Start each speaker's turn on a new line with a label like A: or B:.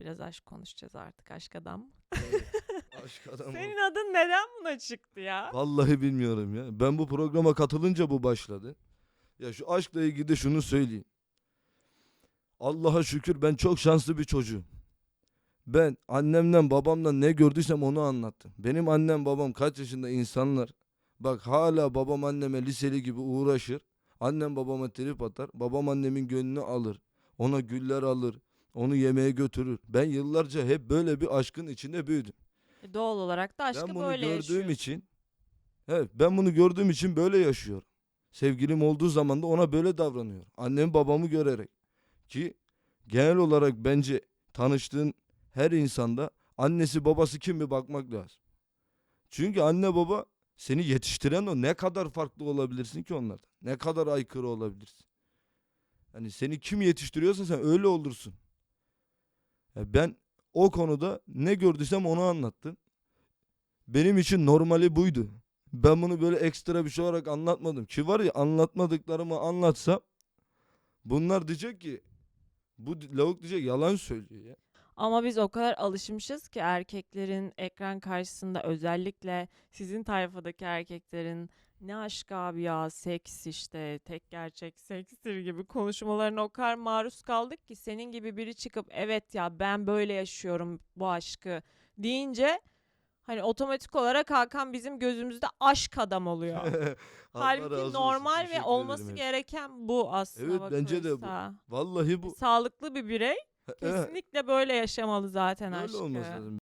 A: Biraz aşk konuşacağız artık aşk adam.
B: Aşk adamı.
A: Senin adın neden buna çıktı ya?
B: Vallahi bilmiyorum ya. Ben bu programa katılınca bu başladı. Ya şu aşkla ilgili de şunu söyleyeyim. Allah'a şükür ben çok şanslı bir çocuğum. Ben annemden babamdan ne gördüysem onu anlattım. Benim annem babam kaç yaşında insanlar. Bak hala babam anneme liseli gibi uğraşır. Annem babama trip atar. Babam annemin gönlünü alır. Ona güller alır. Onu yemeğe götürür. Ben yıllarca hep böyle bir aşkın içinde büyüdüm.
A: E, Doğal olarak da aşkı
B: ben bunu
A: böyle
B: gördüğüm
A: yaşıyorsun.
B: için evet ben bunu gördüğüm için böyle yaşıyorum. Sevgilim olduğu zaman da ona böyle davranıyorum. Annem babamı görerek ki genel olarak bence tanıştığın her insanda annesi babası kim bir bakmak lazım. Çünkü anne baba seni yetiştiren o ne kadar farklı olabilirsin ki onlardan? Ne kadar aykırı olabilirsin? Hani seni kim yetiştiriyorsa sen öyle olursun. Ya ben o konuda ne gördüysem onu anlattım. Benim için normali buydu. Ben bunu böyle ekstra bir şey olarak anlatmadım. Ki var ya anlatmadıklarımı anlatsam bunlar diyecek ki bu lavuk diyecek yalan söylüyor ya.
A: Ama biz o kadar alışmışız ki erkeklerin ekran karşısında özellikle sizin tayfadaki erkeklerin ne aşk abi ya seks işte tek gerçek sekstir gibi konuşmalarına o kadar maruz kaldık ki senin gibi biri çıkıp evet ya ben böyle yaşıyorum bu aşkı deyince hani otomatik olarak Hakan bizim gözümüzde aşk adam oluyor.
B: Allah razı
A: Halbuki
B: olsun,
A: normal ve
B: teşekkür
A: olması
B: ederim.
A: gereken bu aslında
B: Evet, bence de bu.
A: bakılırsa.
B: Vallahi bu
A: Sağlıklı bir birey kesinlikle böyle yaşamalı zaten
B: öyle
A: aşkı.
B: olması lazım.